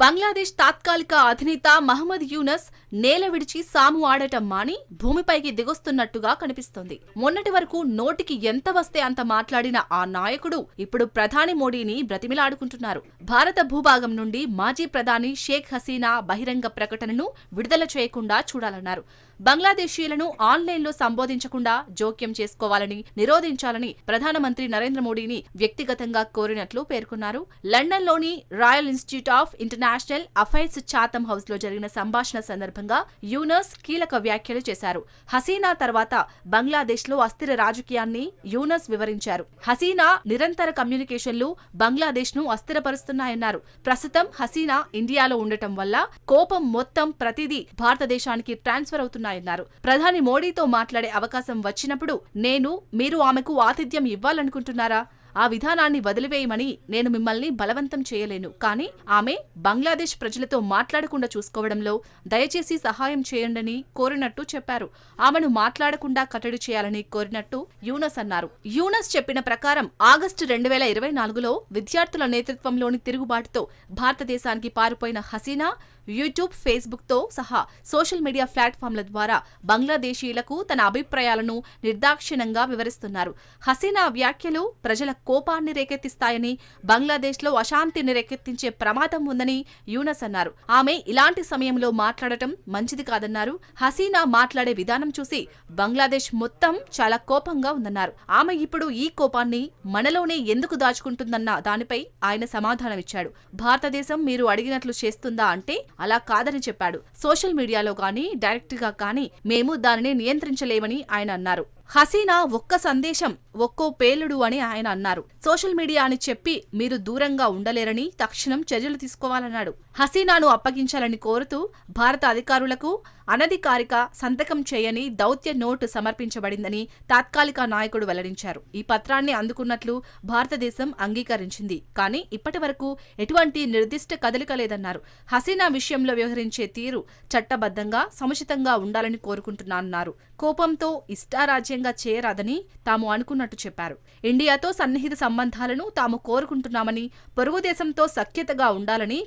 బంగ్లాదేశ్ తాత్కాలిక అధినేత మహమ్మద్ యూనస్ నేల విడిచి సాము ఆడటం మాని భూమిపైకి దిగొస్తున్నట్టుగా కనిపిస్తోంది. మొన్నటి వరకు నోటికి ఎంత వస్తే అంత మాట్లాడిన ఆ నాయకుడు ఇప్పుడు ప్రధాని మోడీని బ్రతిమిలాడుకుంటున్నారు. భారత భూభాగం నుండి మాజీ ప్రధాని షేక్ హసీనా బహిరంగ ప్రకటనను విడుదల చేయకుండా చూడాలన్నారు. బంగ్లాదేశీయులను ఆన్లైన్లో సంబోధించకుండా జోక్యం చేసుకోవాలని నిరోధించాలని ప్రధానమంత్రి నరేంద్ర మోడీని వ్యక్తిగతంగా కోరినట్లు పేర్కొన్నారు. లండన్లోని royal institute of international affairs Chatham హౌస్లో జరిగిన సంభాషణ సందర్భంగా యూనస్ కీలక వ్యాఖ్యలు చేశారు. హసీనా తర్వాత బంగ్లాదేశ్లో అస్థిర రాజకీయాన్ని యూనస్ వివరించారు. హసీనా నిరంతర కమ్యూనికేషన్లు బంగ్లాదేశ్ను అస్థిరపరుస్తున్నాయన్నారు. ప్రస్తుతం హసీనా ఇండియాలో ఉండటం వల్ల కోపం మొత్తం ప్రతిదీ భారతదేశానికి ట్రాన్స్ఫర్ అవుతున్నాయన్నారు. ప్రధాని మోడీతో మాట్లాడే అవకాశం వచ్చినప్పుడు నేను మీరు ఆమెకు ఆతిథ్యం ఇవ్వాలనుకుంటున్నారా? ఆ విధానాన్ని వదిలివేయమని నేను మిమ్మల్ని బలవంతం చేయలేను. కానీ ఆమె బంగ్లాదేశ్ ప్రజలతో మాట్లాడకుండా చూసుకోవడంలో దయచేసి సహాయం చేయండని కోరినట్టు చెప్పారు. ఆమెను మాట్లాడకుండా కట్టడి చేయాలని కోరినట్టు యూనస్ అన్నారు. యూనస్ చెప్పిన ప్రకారం ఆగస్టు రెండు వేల ఇరవై నాలుగులో విద్యార్థుల నేతృత్వంలోని తిరుగుబాటుతో భారతదేశానికి పారిపోయిన హసీనా యూట్యూబ్ ఫేస్బుక్తో సహా సోషల్ మీడియా ప్లాట్ఫామ్ల ద్వారా బంగ్లాదేశీయులకు తన అభిప్రాయాలను నిర్దాక్షిణ్యంగా వివరిస్తున్నారు. హసీనా వ్యాఖ్యలు ప్రజల కోపాన్ని రేకెత్తిస్తాయని బంగ్లాదేశ్లో అశాంతిని రేకెత్తించే ప్రమాదం ఉందని యూనస్ అన్నారు. ఆమె ఇలాంటి సమయంలో మాట్లాడటం మంచిది కాదన్నారు. హసీనా మాట్లాడే విధానం చూసి బంగ్లాదేశ్ మొత్తం చాలా కోపంగా ఉందన్నారు. ఆమె ఇప్పుడు ఈ కోపాన్ని మనలోనే ఎందుకు దాచుకుంటుందన్న దానిపై ఆయన సమాధానమిచ్చాడు భారతదేశం మీరు అడిగినట్లు చేస్తుందా అంటే అలా కాదని చెప్పాడు. సోషల్ మీడియాలో కానీ డైరెక్ట్గా కానీ మేము దానిని నియంత్రించలేమని ఆయన అన్నారు. హసీనా ఒక్క సందేశం ఒక్కో పేలుడు అని ఆయన అన్నారు. సోషల్ మీడియా అని చెప్పి మీరు దూరంగా ఉండలేరని తక్షణం చర్యలు తీసుకోవాలన్నాడు. హసీనాను అప్పగించాలని కోరుతూ భారత అధికారులకు అనధికారిక సంతకం చేయని దౌత్య నోటు సమర్పించబడిందని తాత్కాలిక నాయకుడు వెల్లడించారు. ఈ పత్రాన్ని అందుకున్నట్లు భారతదేశం అంగీకరించింది. కానీ ఇప్పటి వరకు ఎటువంటి నిర్దిష్ట కదలిక లేదన్నారు. హసీనా విషయంలో వ్యవహరించే తీరు చట్టబద్ధంగా సముచితంగా ఉండాలని కోరుకుంటున్నానన్నారు. కోపంతో ఇష్టారాజ్యంగా చేయరాదని తాము అనుకున్నట్టు చెప్పారు. ఇండియాతో సన్నిహిత సంబంధాలను తాము కోరుకుంటున్నామని పొరుగు దేశంతో సఖ్యతగా ఉండాలని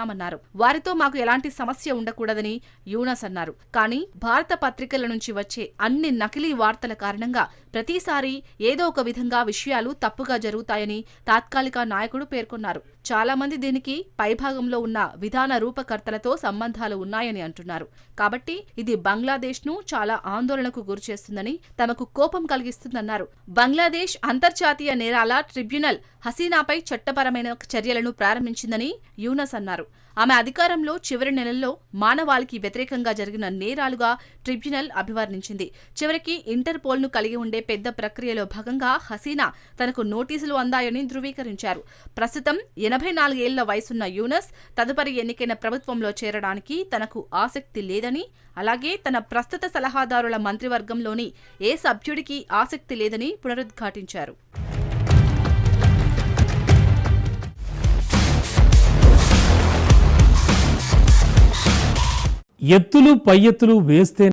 చేస్తున్నామన్నారు. వారితో మాకు ఎలాంటి సమస్య ఉండకూడదని యూనస్ అన్నారు. కానీ భారత పత్రికల నుంచి వచ్చే అన్ని నకిలీ వార్తల కారణంగా ప్రతిసారి ఏదో ఒక విధంగా విషయాలు తప్పుగా జరుగుతాయని తాత్కాలిక నాయకుడు పేర్కొన్నారు. చాలామంది దీనికి పైభాగంలో ఉన్న విధాన రూపకర్తలతో సంబంధాలు ఉన్నాయని అంటున్నారు. కాబట్టి ఇది బంగ్లాదేశ్ను చాలా ఆందోళనకు గురిచేస్తుందని తమకు కోపం కలిగిస్తుందన్నారు. బంగ్లాదేశ్ అంతర్జాతీయ నేరాల ట్రిబ్యునల్ హసీనాపై చట్టపరమైన చర్యలను ప్రారంభించిందని యూనస్ అన్నారు. ఆమె అధికారంలో చివరి నెలల్లో మానవాళికి వ్యతిరేకంగా జరిగిన నేరాలుగా ట్రిబ్యునల్ అభివర్ణించింది. చివరికి ఇంటర్పోల్ను కలిగి ఉండే పెద్ద ప్రక్రియలో భాగంగా హసీనా తనకు నోటీసులు అందాయని ధృవీకరించారు. ప్రస్తుతం ఎనభై నాలుగేళ్ళ వయసున్న యూనస్ తదుపరి ఎన్నికైన ప్రభుత్వంలో చేరడానికి తనకు ఆసక్తి లేదని అలాగే తన ప్రస్తుత సలహాదారుల మంత్రివర్గంలోని ఏ సభ్యుడికి ఆసక్తి లేదని పునరుద్ఘాటించారు. ఎత్తులు పై ఎత్తులు వేస్తే